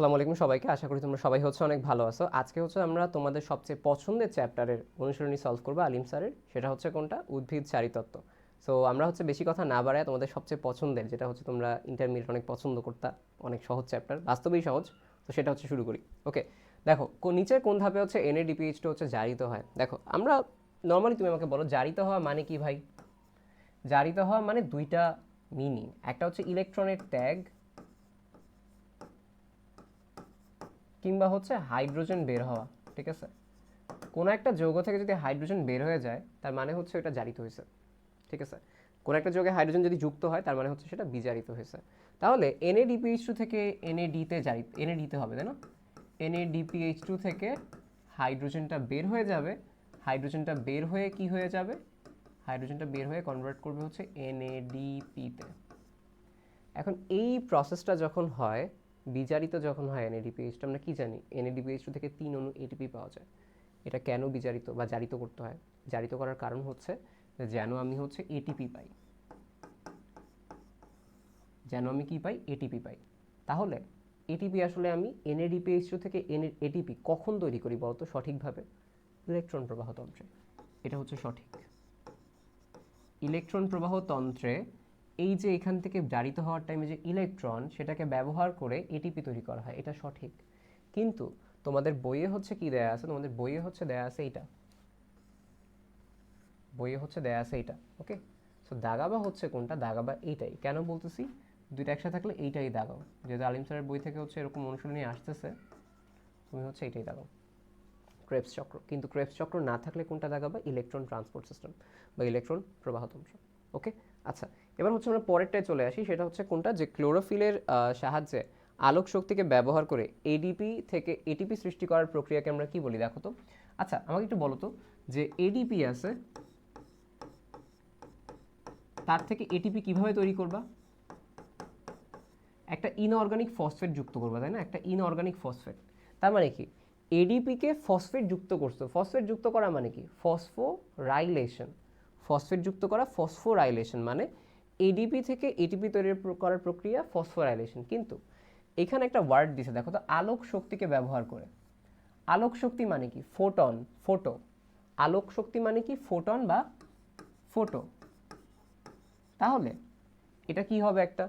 আসসালামু আলাইকুম সবাইকে। আশা করি তোমরা সবাই হচ্ছে অনেক ভালো আছো। আজকে হচ্ছে আমরা তোমাদের সবচেয়ে পছন্দের চ্যাপ্টারের অনুসরণী সলভ করব আলিম স্যারের। সেটা হচ্ছে কোনটা? উদ্ভিদ চারিতত্ত্ব। সো আমরা হচ্ছে বেশি কথা না বাড়ায় তোমাদের সবচেয়ে পছন্দের, যেটা হচ্ছে তোমরা ইন্টারমিডিয়েট অনেক পছন্দ করতা, অনেক সহজ চ্যাপ্টার বাস্তবেই সহজ। তো সেটা হচ্ছে শুরু করি। ওকে দেখো নিচে কোন ধাপে হচ্ছে এনএডিপিএইচটা হচ্ছে জারিত হয়? দেখো, আমরা নর্মালি তুমি আমাকে বলো, জারিত হওয়া মানে কি ভাই? জারিত হওয়া মানে দুইটা মিনিং একটা হচ্ছে ইলেকট্রনের ত্যাগ কিংবা হচ্ছে হাইড্রোজেন বের হওয়া, ঠিক আছে? কোনো একটা যৌগ থেকে যদি হাইড্রোজেন বের হয়ে যায়, তার মানে হচ্ছে ওটা জারিত হয়েছে, ঠিক আছে? কোনো একটা যৌগে হাইড্রোজেন যদি যুক্ত হয়, তার মানে হচ্ছে সেটা বিজারিত হয়েছে। তাহলে এনএডিপিএইচ টু থেকে এনএডিতে জারি এনএডিতে হবে, তাই না? এনএডিপিএইচ টু থেকে হাইড্রোজেনটা বের হয়ে যাবে। হাইড্রোজেনটা বের হয়ে কি হয়ে যাবে? হাইড্রোজেনটা বের হয়ে কনভার্ট করবে হচ্ছে এনএডিপিতে এখন এই প্রসেসটা যখন হয় বিজারিত যখন হয় এনএডিপিএইচটা আমরা কি জানি? এনএডিপিএইচ থেকে তিন অণু এটিপি পাওয়া যায়। এটা কেন বিজারিত বা জারিত করতে হয়? জারিত করার কারণ হচ্ছে যেন আমি হচ্ছে এটিপি পাই। যেন আমি কি পাই? এটিপি পাই। তাহলে এটিপি আসলে আমি এনএডিপিএইচ থেকে এন এটিপি কখন তৈরি করি বলতো? সঠিকভাবে ইলেকট্রন প্রবাহ তন্ত্রে। এটা হচ্ছে সঠিক। ইলেকট্রন প্রবাহ তন্ত্রে এই যে এখান থেকে জারিত হওয়ার টাইমে যে ইলেকট্রন সেটাকে ব্যবহার করে এটিপি তৈরি করা হয়, এটা সঠিক। কিন্তু তোমাদের বইয়ে হচ্ছে কি দেয়া আছে? তোমাদের বইয়ে হচ্ছে দেয়া আছে এইটা। বইয়ে হচ্ছে দেয়া আছে এইটা ওকে সো দাগাবা হচ্ছে কোনটা? দাগাবা এইটাই। কেন বলতেছি? দুইটা একসাথে থাকলে এইটাই দাগাও। যেহেতু আলিম স্যারের বই থেকে হচ্ছে এরকম অনুশীলনী আসতেছে, তুমি হচ্ছে এইটাই দাগাও। ক্রেপস চক্র। কিন্তু ক্রেপস চক্র না থাকলে কোনটা দাগাবা? ইলেকট্রন ট্রান্সপোর্ট সিস্টেম বা ইলেকট্রন প্রবাহ প্রবাহতন্ত্র ওকে আচ্ছা এবার হচ্ছে আমরা পরেরটায় চলে আসি, সেটা হচ্ছে কোনটা? যে ক্লোরোফিলের সাহায্যে আলোক শক্তিকে ব্যবহার করে এডিপি থেকে এটিপি সৃষ্টি করার প্রক্রিয়াকে আমরা কি বলি দেখো তো? আচ্ছা আমাকে একটু বলো তো, যে এডিপি আছে, তার থেকে এটিপি কীভাবে তৈরি করবা? একটা ইনঅর্গানিক ফসফেট যুক্ত করবা, তাই না? একটা ইনঅর্গানিক ফসফেট তার মানে কি? এডিপিকে ফসফেট যুক্ত করছ। ফসফেট যুক্ত করা মানে কি? ফসফোরাইলেশন ফসফেট যুক্ত করা ফসফোরাইলেশন মানে এডিপি থেকে এটিপি তৈরি করার প্রক্রিয়া ফসফোরাইলেশন কিন্তু এখানে একটা ওয়ার্ড দিছে, দেখো তো, আলোক শক্তিকে ব্যবহার করে। আলোক শক্তি মানে কি? ফোটন ফোটো আলোক শক্তি মানে কি? ফোটন বা ফোটো তাহলে এটা কি হবে একটা?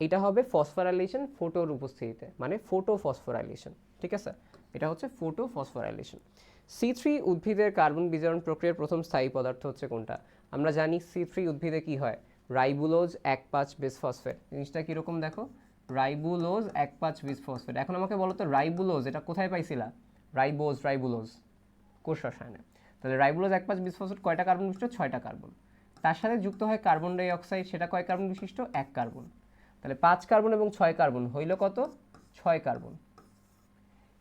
এটা হবে ফসফোরাইলেশন ফোটোর উপস্থিতিতে মানে ফোটো ফসফোরাইলেশন ঠিক আছে? এটা হচ্ছে ফোটো ফসফোরাইলেশন সি থ্রি উদ্ভিদের কার্বন বিজারণ প্রক্রিয়ার প্রথম স্থায়ী পদার্থ হচ্ছে কোনটা? আমরা জানি সি থ্রি উদ্ভিদে কি হয়? রাইবুলোজ এক পাঁচ বেস ফসফেট জিনিসটা কীরকম দেখো? রাইবুলোজ এক পাঁচ বিস ফসফেট এখন আমাকে বলো তো, রাইবুলোজ এটা কোথায় পাইছিলা? Ribose, ribulose. কোষ রসায়নে। তাহলে রাইবুলোজ এক পাঁচ বিস ফসফেট কয়টা কার্বন বিশিষ্ট? ছয়টা কার্বন তার সাথে যুক্ত হয় কার্বন ডাই অক্সাইড সেটা কয় কার্বন বিশিষ্ট? এক কার্বন তাহলে পাঁচ কার্বন এবং ছয় কার্বন হইল কত? ছয় কার্বন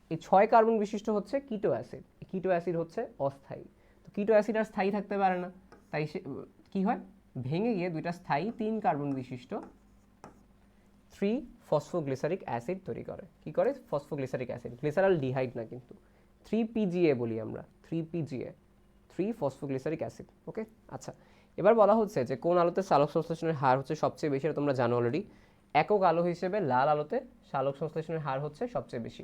এই ছয় কার্বন বিশিষ্ট হচ্ছে কিটো অ্যাসিড কিটো অ্যাসিড হচ্ছে অস্থায়ী। তো কিটো অ্যাসিড আর স্থায়ী থাকতে পারে না। তাই সে কী হয়? ভেঙে গিয়ে দুইটা স্থায়ী তিন কার্বন বিশিষ্ট থ্রি ফসফোগ্লিসারিক অ্যাসিড তৈরি করে। কি করে? ফসফোগ্লিসারিক অ্যাসিড গ্লিসারাল ডিহাইড না কিন্তু। থ্রি পিজিএ বলি আমরা। Three PGA three phosphoglyceric acid okay আচ্ছা। এবার বলা হচ্ছে যে কোন আলোতে সালোক সংশ্লেষণের হার হচ্ছে সবচেয়ে বেশি তোমরা জানো অলরেডি একক আলো হিসেবে লাল আলোতে সালোক সংশ্লেষণের হার হচ্ছে সবচেয়ে বেশি।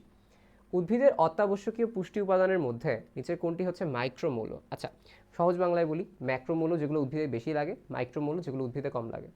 উদ্ভিদের অত্যাবশ্যকীয় পুষ্টি উপাদানের মধ্যে নিচের কোনটি হচ্ছে মাইক্রোমৌল? আচ্ছা সহজ বাংলায় বলি, ম্যাক্রোমৌল যেগুলো উদ্ভিদে বেশি লাগে, মাইক্রোমৌল যেগুলো উদ্ভিদে কম লাগে।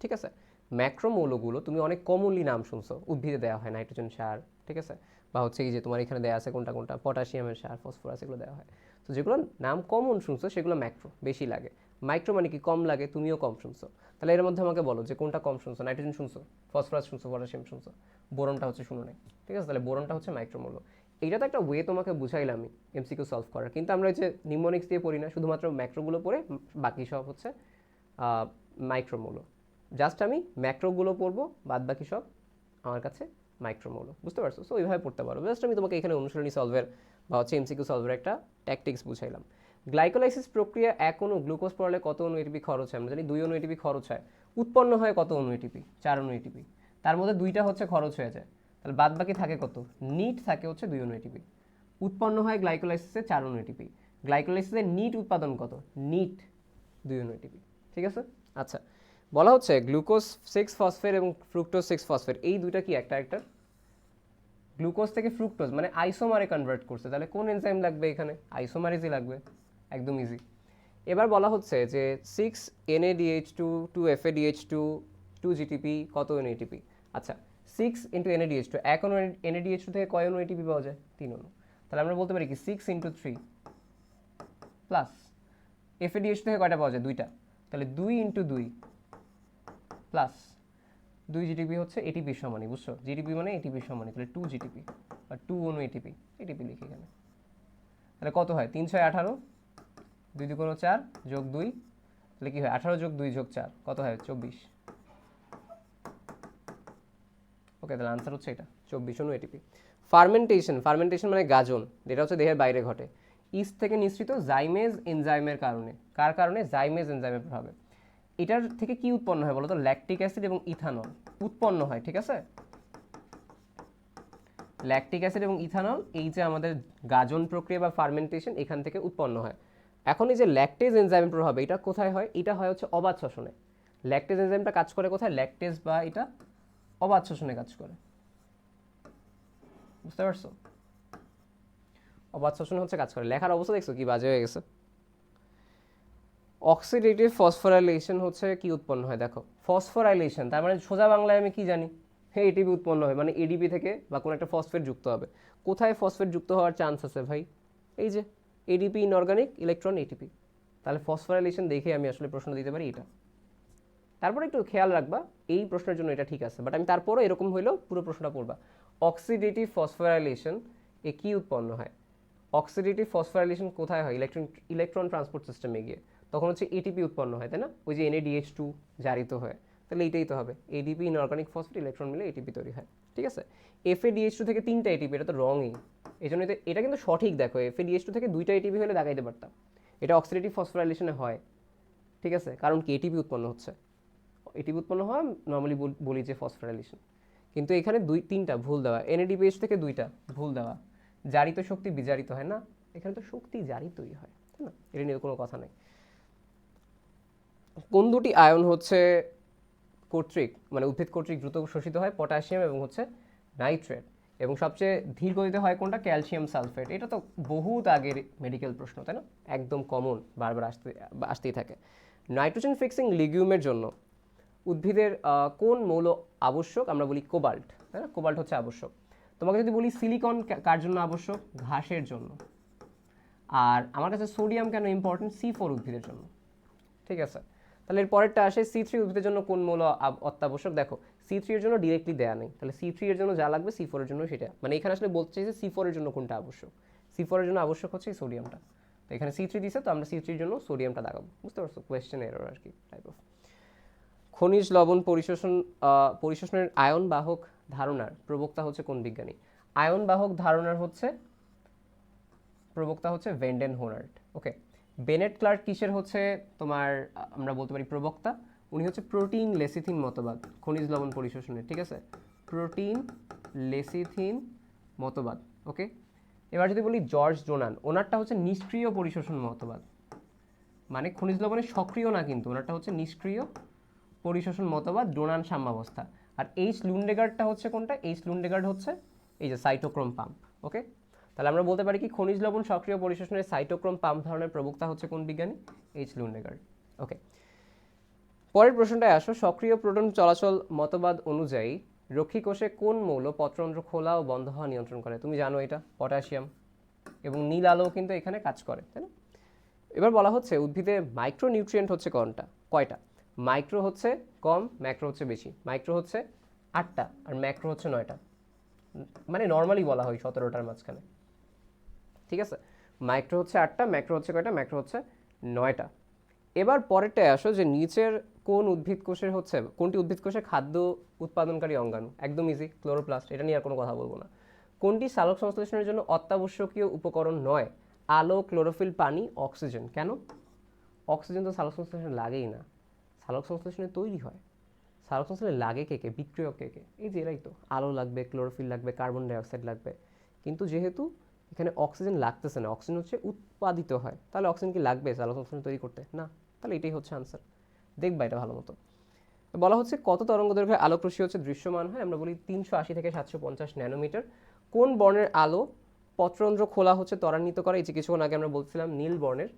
ঠিক আছে? ম্যাক্রোমৌলগুলো, তুমি অনেক কমনলি নাম শুনছো, উদ্ভিদে দেওয়া হয় নাইট্রোজেন সার, ঠিক আছে? বা হচ্ছে এই যে তোমার এখানে দেওয়া আছে কোনটা কোনটা, পটাশিয়ামের সার, ফসফরাস, এগুলো দেওয়া হয়। তো যেগুলো নাম কমন শুনছো, সেগুলো ম্যাক্রো, বেশি লাগে। মাইক্রো মানে কি? কম লাগে, তুমিও কম শুনছো। তাহলে এর মধ্যে আমাকে বলো যে কোনটা কম শুনছো? নাইট্রোজেন শুনছো? ফসফরাস শুনছো? পটাশিয়াম শুনছো? বোরনটা হচ্ছে শুনো নাই। ঠিক আছে? তাহলে বোরনটা হচ্ছে মাইক্রোমৌল। এইটা তো একটা ওয়ে তোমাকে বুঝাইলাম আমি এমসিকিউ সলভ করার। কিন্তু আমরা যে নিমোনিক্স দিয়ে পড়ি না, শুধুমাত্র ম্যাক্রোগুলো পড়ে বাকি সব হচ্ছে মাইক্রোমৌল জাস্ট আমি ম্যাক্রোগুলো পড়ব, বাদ বাকি সব আমার কাছে মাইক্রোমৌল বুঝতে পারছ? সো ওইভাবে পড়তে পারো। জাস্ট আমি তোমাকে এখানে অনুসরণী সলভের বা হচ্ছে এমসিকিউ সলভের একটা ট্যাকটিক্স বুঝাইলাম। গ্লাইকোলাইসিস প্রক্রিয়া এক অণু গ্লুকোজ পড়ালে কত অণু এটিপি খরচ হয়? আমরা জানি দুই অণু এটিপি খরচ হয়। উৎপন্ন হয় কত অণু এটিপি চার অণু এটিপি তার মধ্যে দুইটা হচ্ছে খরচ হয়ে যায়। তাহলে বাদ বাকি থাকে কত? নিট থাকে হচ্ছে দুই অণু এটিপি উৎপন্ন হয় গ্লাইকোলাইসিসে চার অণু এটিপি গ্লাইকোলাইসিসে নিট উৎপাদন কত? নিট দুই অণু এটিপি ঠিক আছে? আচ্ছা বলা হচ্ছে গ্লুকোজ সিক্স ফসফেট এবং ফ্রুক্টোজ সিক্স ফসফেট এই দুইটা কি একটা একটা? গ্লুকোজ থেকে ফ্রুক্টোজ মানে আইসোমারে কনভার্ট করছে। তাহলে কোন এনজাইম লাগবে এখানে? আইসোমারেজই লাগবে। একদম ইজি এবার বলা হচ্ছে যে six NADH two two FADH two two GTP কত এনএটিপি আচ্ছা সিক্স ইন্টু এনএডিএইচ টু এক অনু এনএডিএইচ টু থেকে কয় অনু এটিপি পাওয়া যায়? তিন অনু। তাহলে আমরা বলতে পারি কি six into three plus FADH থেকে কয়টা পাওয়া যায়? দুইটা। তাহলে দুই ইন্টু দুই প্লাস দুই জিটিপি হচ্ছে এটিপির সমানই, বুঝছ? জিটিপি মানে এটিপির সমানই, তাহলে টু জিটিপি বা টু অনু এটিপি এটিপি লিখি এখানে। তাহলে কত হয়? তিন ছয় আঠারো দুই কোনো চার যোগ দুই, তাহলে কি হয়? আঠারো যোগ দুই যোগ চার, কত হয়? চব্বিশ। ওকে তাহলে আনসার হচ্ছে এটা, চব্বিশ অনু এটিপি ফার্মেন্টেশন ফার্মেন্টেশন মানে গাজন, যেটা হচ্ছে দেহের বাইরে ঘটে। ইস্ট থেকে নিঃসৃত জাইমেজ এনজাইমের কারণে। কার কারণে? জাইমেজ এনজাইমের প্রভাবে। এটার থেকে কি উৎপন্ন হয় বলতো? ল্যাকটিক অ্যাসিড এবং ইথানল উৎপন্ন হয়, ঠিক আছে? ল্যাকটিক অ্যাসিড এবং ইথানল এই যে আমাদের গাজন প্রক্রিয়া বা ফার্মেন্টেশন এখান থেকে উৎপন্ন হয়। এখন এই যে ল্যাকটেজ এনজাইমের প্রভাবে, এটা কোথায় হয়? এটা হয় হচ্ছে অবাধ শ্বসনে। ল্যাকটেজ এনজাইমটা কাজ করে কোথায়? ল্যাকটেজ বা এটা অবাধ শ্বসনে কাজ করে। বুঝতে পারছ? অবাধ শ্বসন হচ্ছে কাজ করে। লেখার অবস্থা দেখছ? কি বাজে হয়ে গেছে। অক্সিডেটিভ ফসফোরাইলেশন হচ্ছে কি উৎপন্ন হয়? দেখো ফসফোরাইলেশন তার মানে সোজা বাংলায় আমি কি জানি? হ্যাঁ এটিপি উৎপন্ন হয় মানে এডিপি থেকে বা কোনো একটা ফসফেট যুক্ত হবে। কোথায় ফসফেট যুক্ত হওয়ার চান্স আছে ভাই? এই যে এডিপি ইনঅর্গানিক ইলেকট্রন এটিপি তাহলে ফসফোরাইলেশন দেখে আমি আসলে প্রশ্ন দিতে পারি এটা। তারপরে একটু খেয়াল রাখবা, এই প্রশ্নের জন্য এটা ঠিক আছে। বাট আমি তারপরও এরকম হইলেও পুরো প্রশ্নটা পড়বা। অক্সিডেটিভ ফসফোরাইলেশন এ কি উৎপন্ন হয়? অক্সিডেটিভ ফসফোরাইলেশন কোথায় হয়? ইলেকট্রন ইলেকট্রন ট্রান্সপোর্ট সিস্টেমে গিয়ে। তখন হচ্ছে এটিপি উৎপন্ন হয়, তাই না? ওই যে এনএডিএইচ টু জারিত হয়। তাহলে এইটাই তো হবে। এডিপি ইনঅর্গানিক ফসফেট ইলেকট্রন মিলে এটিপি তৈরি হয়। ঠিক আছে? এফএডিএইচ টু থেকে তিনটা এটিপি এটা তো রঙই এই জন্য এটা কিন্তু সঠিক দেখো এফএডিএইচ টু থেকে দুইটা এটিপি হলে দেখাইতে পারতাম। এটা অক্সিডেটিভ ফসফোরাইলেশনে হয়, ঠিক আছে? কারণ কি এটিপি উৎপন্ন হচ্ছে। এটিপি উৎপন্ন হয় নর্মালি বলি যে ফসফোরাইলেশন কিন্তু এখানে দুই, তিনটা ভুল দেওয়া। এনএডিপিএইচ থেকে দুইটা ভুল দেওয়া। জারিত শক্তি বিজারিত হয় না, এখানে তো শক্তি জারিতই হয়, তাই না? এটা নিয়ে কোনো কথা নেই। কোন দুটি আয়ন হচ্ছে কর্তৃক মানে উদ্ভিদ কর্তৃক দ্রুত শোষিত হয় পটাশিয়াম এবং হচ্ছে নাইট্রেট। এবং সবচেয়ে ধীর গতিতে হয় কোনটা? Calcium sulphate. এটা তো বহুত আগের মেডিকেল প্রশ্ন, তাই না? একদম কমন বারবার আসতে, আসতেই থাকে। নাইট্রোজেন ফিক্সিং লিগিউমের জন্য উদ্ভিদের কোন মৌল আবশ্যক? আমরা বলি কোবাল্ট, তাই না? কোবাল্ট হচ্ছে আবশ্যক। তোমাকে যদি বলি সিলিকন কার জন্য আবশ্যক? ঘাসের জন্য। আর আমার কাছে সোডিয়াম কেন ইম্পর্টেন্ট সি ফোর উদ্ভিদের জন্য। ঠিক আছে? তাহলে এর পরেরটা আসে সি থ্রি উদ্ভিদের জন্য কোন মৌল অত্যাবশ্যক? দেখো সি থ্রি এর জন্য ডিরেক্টলি দেয়া নেই। তাহলে সি থ্রি এর জন্য যা লাগবে সি ফোর এর জন্য সেটা। মানে এখানে আসলে বলতে চাইছে সি ফোর এর জন্য কোনটা আবশ্যক? সি ফোর এর জন্য আবশ্যক হচ্ছে এই সোডিয়ামটা তো এখানে সি থ্রি দিছে, তো আমরা সি থ্রির জন্য সোডিয়ামটা লাগাবো। বুঝতে পারছ? কোয়েশ্চেন এরর আর কি টাইপ অফ খনিজ লবণ পরিশোষণ পরিশোষণের আয়ন বাহক ধারণার প্রবক্তা হচ্ছে কোন বিজ্ঞানী? আয়ন বাহক ধারণার হচ্ছে, প্রবক্তা হচ্ছে ভেন্ডেন হোনার্ট ওকে বেনেট ক্লার্ক কিসের হচ্ছে তোমার, আমরা বলতে পারি প্রবক্তা? উনি হচ্ছে প্রোটিন লেসিথিন মতবাদ, খনিজ লবণ পরিশোষণের, ঠিক আছে? প্রোটিন লেসিথিন মতবাদ, ওকে? এবার যদি বলি জর্জ জোনান, ওনারটা হচ্ছে নিষ্ক্রিয় পরিশোষণ মতবাদ। মানে খনিজ লবণের সক্রিয় না কিন্তু, ওনারটা হচ্ছে নিষ্ক্রিয় পরিশোষণ মতবাদ ডোনান সাম্যাবস্থা। আর এইচ লুন্ডেগার্ডটা হচ্ছে কোনটা? এইচ লুন্ডেগার্ড হচ্ছে এই যে সাইটোক্রোম পাম্প, ওকে? তাহলে আমরা বলতে পারি কি, খনিজ লবণ সক্রিয় পরিশোষণের সাইটোক্রোম পাম্প ধরনের প্রবক্তা হচ্ছে কোন বিজ্ঞানী? এইচ লুন্ডেগার্ড ওকে পরের প্রশ্নটায় আসো, সক্রিয় প্রোটন চলাচল মতবাদ অনুযায়ী রক্ষী কোষে কোন মৌল পত্রন্ত্র খোলা ও বন্ধ হওয়া নিয়ন্ত্রণ করে? তুমি জানো এটা, পটাশিয়াম। এবং নীল আলো কিন্তু এখানে কাজ করে, তাই না? এবার বলা হচ্ছে উদ্ভিদে মাইক্রো নিউট্রিয়েন্ট হচ্ছে কোনটা? কয়টা? মাইক্রো হচ্ছে কম, ম্যাক্রো হচ্ছে বেশি। মাইক্রো হচ্ছে আটটা আর ম্যাক্রো হচ্ছে নয়টা। মানে নর্মালি বলা হয় সতেরোটার মাঝখানে। ঠিক আছে মাইক্রো হচ্ছে আটটা, ম্যাক্রো হচ্ছে কয়টা? ম্যাক্রো হচ্ছে নয়টা। এবার পরেরটায় আসো যে নিচের কোন উদ্ভিদ কোষের হচ্ছে, কোনটি উদ্ভিদ কোষের খাদ্য উৎপাদনকারী অঙ্গাণু? একদম ইজি ক্লোরোপ্লাস্ট এটা নিয়ে আর কোনো কথা বলব না। কোনটি সালোক সংশ্লেষণের জন্য অত্যাবশ্যকীয় উপকরণ নয়? আলো ক্লোরোফিল পানি অক্সিজেন কেন? অক্সিজেন তো সালোক সংশ্লেষণে লাগেই না। সালোক সংশ্লেষণে তৈরি হয়। সালোক সংশ্লেষণে লাগে কে কে? বিক্রিয়ক কে কে? এই যে এরাই তো। আলো লাগবে ক্লোরোফিল লাগবে কার্বন ডাইঅক্সাইড লাগবে। কিন্তু যেহেতু এখানে অক্সিজেন লাগতেছে না, অক্সিজেন হচ্ছে উৎপাদিত হয়। তাহলে অক্সিজেন কি লাগবে? সংশ্লেষণ তৈরি করতে? না, তাহলে এটাই হচ্ছে আনসার দেখবা এটা ভালো মতো। বলা হচ্ছে কত তরঙ্গ দৈর্ঘ্যের আলোক রশ্মি হচ্ছে দৃশ্যমান হয়? আমরা বলি তিনশো আশি থেকে সাতশো পঞ্চাশ ন্যানোমিটার। কোন বর্ণের আলো পত্রন্ধ্র খোলা হচ্ছে ত্বরান্বিত করে? এই যে কিছুক্ষণ আগে আমরা বলছিলাম নীল বর্ণের।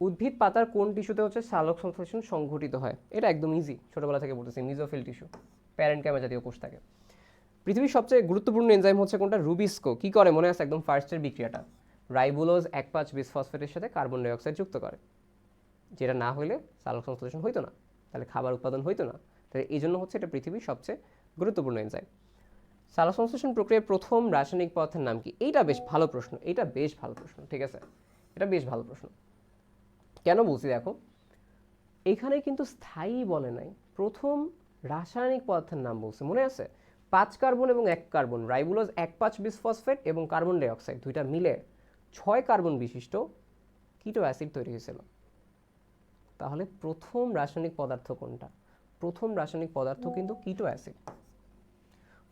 উদ্ভিদ পাতার কোন টিস্যুতে হচ্ছে সালোক সংশ্লেষণ সংঘটিত হয়? এটা একদম ইজি ছোটবেলা থেকে বলতেছি মিজোফিল টিস্যু প্যারেন্ট ক্যামা জাতীয় কোষ থাকে। পৃথিবীর সবচেয়ে গুরুত্বপূর্ণ এনজাইম হচ্ছে কোনটা? রুবিস্কো কি করে? মনে আছে একদম ফার্স্টের বিক্রিয়াটা। রাইবোলোজ এক পাঁচ বিসফসফেটের সাথে কার্বন ডাইঅক্সাইড যুক্ত করে। যেটা না হলে সালোক সংশ্লেষণ হইতো না। তাহলে খাবার উৎপাদন হইতো না। তাহলে এই জন্য হচ্ছে এটা পৃথিবীর সবচেয়ে গুরুত্বপূর্ণ এনজাইম সালোক সংশ্লেষণ প্রক্রিয়ার প্রথম রাসায়নিক পদার্থের নাম কি? এইটা বেশ ভালো প্রশ্ন। এটা বেশ ভালো প্রশ্ন, ঠিক আছে? এটা বেশ ভালো প্রশ্ন। কেন বলছি দেখো? এখানে কিন্তু স্থায়ী বলে নাই। প্রথম রাসায়নিক পদার্থের নাম বলছে। মনে আছে? পাঁচ কার্বন এবং এক কার্বন। রাইবুলোজ এক পাঁচ বিসফসফেট এবং কার্বন ডাইঅক্সাইড দুইটা মিলে ছয় কার্বন বিশিষ্ট কিটো অ্যাসিড তৈরি হয়েছিল। তাহলে প্রথম রাসায়নিক পদার্থ কোনটা? প্রথম রাসায়নিক পদার্থ কিন্তু কিটো অ্যাসিড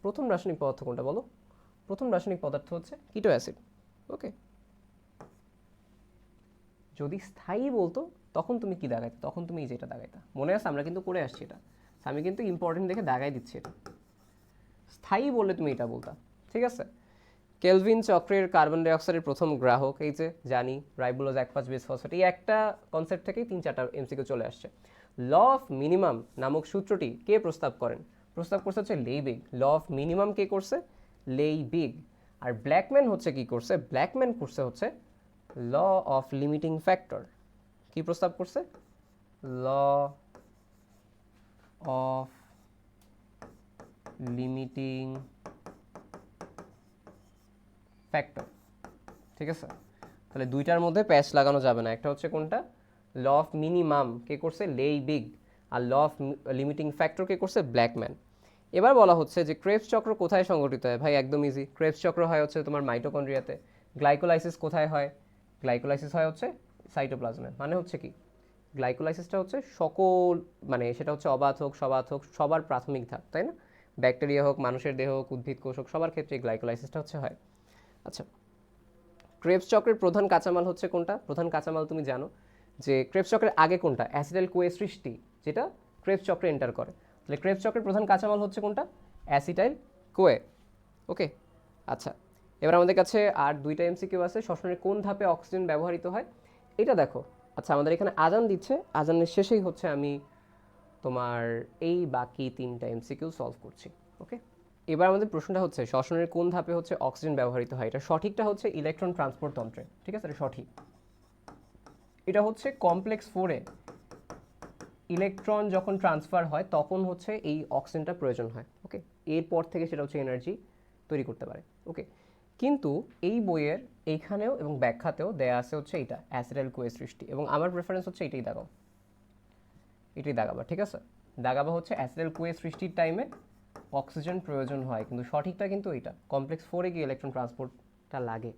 প্রথম রাসায়নিক পদার্থ কোনটা বলো? প্রথম রাসায়নিক পদার্থ হচ্ছে কিটো অ্যাসিড ওকে যদি স্থায়ী বলতো, তখন তুমি কি দাগাইতে? তখন তুমি এই যেটা দাগাইতা। মনে আছে? আমরা কিন্তু করে আসছি এটা। আমি কিন্তু ইম্পর্টেন্ট দেখে দাগাই দিচ্ছি এটা। স্থায়ী বললে তুমি এটা বলতা, ঠিক আছে? কেলভিন চক্রের কার্বন ডাইঅক্সাইডের প্রথম গ্রাহক, এই যে জানি, রাইবোলোজ এক পাঁচ বেস ফসফেট, এই একটা কনসেপ্ট থেকেই তিন চারটা এমসিকে চলে আসছে। ল অফ মিনিমাম নামক সূত্রটি কে প্রস্তাব করেন? প্রস্তাব করছে হচ্ছে লেই লেইবিগ। ল অফ মিনিমাম কে করছে? লেই লেইবিগ। আর ব্ল্যাকম্যান হচ্ছে কি করছে? ব্ল্যাকম্যান করছে হচ্ছে ল অফ লিমিটিং ফ্যাক্টর। কি প্রস্তাব করছে? ল অফ লিমিটিং ফ্যাক্টর ঠিক আছে? তাহলে দুইটার মধ্যে প্যাচ লাগানো যাবে না। একটা হচ্ছে কোনটা? ল অফ মিনিমাম কে করছে? লেই বিগ আর ল অফ লিমিটিং ফ্যাক্টর কে করছে? ব্ল্যাকম্যান এবার বলা হচ্ছে যে ক্রেপস চক্র কোথায় সংগঠিত হয়? ভাই, একদম ইজি ক্রেপস চক্র হয় হচ্ছে তোমার মাইটোকন্ড্রিয়াতে গ্লাইকোলাইসিস কোথায় হয়? গ্লাইকোলাইসিস হয় হচ্ছে সাইটোপ্লাজমে মানে হচ্ছে কি? গ্লাইকোলাইসিসটা হচ্ছে সকল মানে সেটা হচ্ছে অবাধ হোক, সবাধ হোক, সবার প্রাথমিক ধাপ, তাই না? ব্যাকটেরিয়া হোক, মানুষের দেহ হোক, উদ্ভিদ কোষ হোক সবার ক্ষেত্রে গ্লাইকোলাইসিসটা হচ্ছে হয়। আচ্ছা ক্রেপস চক্রের প্রধান কাঁচামাল হচ্ছে কোনটা? প্রধান কাঁচামাল তুমি জানো যে ক্রেপস চক্রের আগে কোনটা? অ্যাসিডাল কোয়ে সৃষ্টি, যেটা ক্রেপস চক্রে এন্টার করে। তাহলে ক্রেপস চক্রের প্রধান কাঁচামাল হচ্ছে কোনটা? অ্যাসিটাইল কোয়ে ওকে আচ্ছা এবার আমাদের কাছে আর দুইটা এমসিকিউ আছে, শ্বসনের কোন ধাপে অক্সিজেন ব্যবহৃত হয়? এটা দেখো। আচ্ছা আমাদের এখানে আজান দিচ্ছে। আজানের শেষেই হচ্ছে আমি তোমার এই বাকি তিনটা এমসিকিউ সলভ করছি ওকে এবার আমাদের প্রশ্নটা হচ্ছে, শ্বসনের কোন ধাপে হচ্ছে অক্সিজেন ব্যবহৃত হয়? এটা সঠিকটা হচ্ছে ইলেকট্রন ট্রান্সপোর্ট তন্ত্রে, ঠিক আছে? এটা সঠিক। এটা হচ্ছে কমপ্লেক্স ফোরে ইলেকট্রন যখন ট্রান্সফার হয়, তখন হচ্ছে এই অক্সিজেনটা প্রয়োজন হয় ওকে এরপর থেকে সেটা হচ্ছে এনার্জি তৈরি করতে পারে ওকে কিন্তু এই বইয়ের এইখানেও এবং ব্যাখ্যাতেও দেয়া আছে হচ্ছে এইটা অ্যাসিডাল কোয়ে সৃষ্টি। এবং আমার প্রেফারেন্স হচ্ছে এটাই দাগাও এটাই দাগাবা, ঠিক আছে? দাগাবা হচ্ছে অ্যাসিডাল কোয়ে সৃষ্টির টাইমে অক্সিজেন প্রয়োজন হয়, কিন্তু সঠিকটা কিন্তু এইটা। কমপ্লেক্স ফোরে গিয়ে ইলেকট্রন ট্রান্সপোর্টটা লাগে।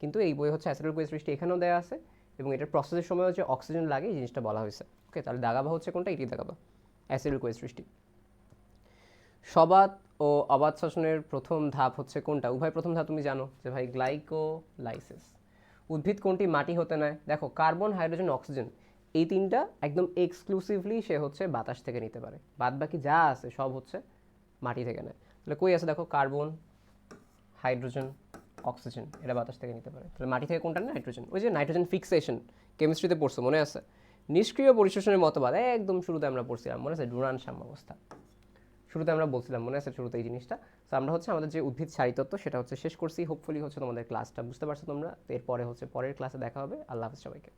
কিন্তু এই বই হচ্ছে অ্যাসিডাল কোয়ে সৃষ্টি এখানেও দেওয়া আছে এবং এটার প্রসেসের সময় হচ্ছে অক্সিজেন লাগে, এই জিনিসটা বলা হয়েছে। ওকে তাহলে দাগাবা হচ্ছে কোনটা? এটি দাগাবা। অ্যাসিডাল কোয়ে সৃষ্টি। সবাত ও অবাধ শ্বসনের প্রথম ধাপ হচ্ছে কোনটা? উভয় প্রথম ধাপ তুমি জানো যে ভাই গ্লাইকোলাইসিস উদ্ভিদ কোনটি? মাটি হতে নেয়। দেখো কার্বন হাইড্রোজেন অক্সিজেন এই তিনটা একদম এক্সক্লুসিভলি সে হচ্ছে বাতাস থেকে নিতে পারে। বাদ বাকি যা আছে সব হচ্ছে মাটি থেকে নেয়। তাহলে কই আছে দেখো? কার্বন, হাইড্রোজেন, অক্সিজেন, এটা বাতাস থেকে নিতে পারে। তাহলে মাটি থেকে কোনটা নাইট্রোজেন। ওই যে নাইট্রোজেন ফিক্সেশন কেমিস্ট্রিতে পড়ছো, মনে আছে? নিষ্ক্রিয় পরিশোষণের মতবাদ, একদম শুরুতে আমরা পড়ছিলাম, মনে আছে? ডুরান সাম্যাবস্থা শুরুতে আমরা বলছিলাম, মনে আছে শুরুতে এই জিনিসটা? তো আমরা হচ্ছে আমাদের যে উদ্ভিদ সারিতত্ত্ব, সেটা হচ্ছে শেষ করছি। হোপফুলি হচ্ছে তোমাদের ক্লাসটা বুঝতে পারছ তোমরা। এরপরে হচ্ছে পরের ক্লাসে দেখা হবে। আল্লাহ হাফিজ সবাইকে।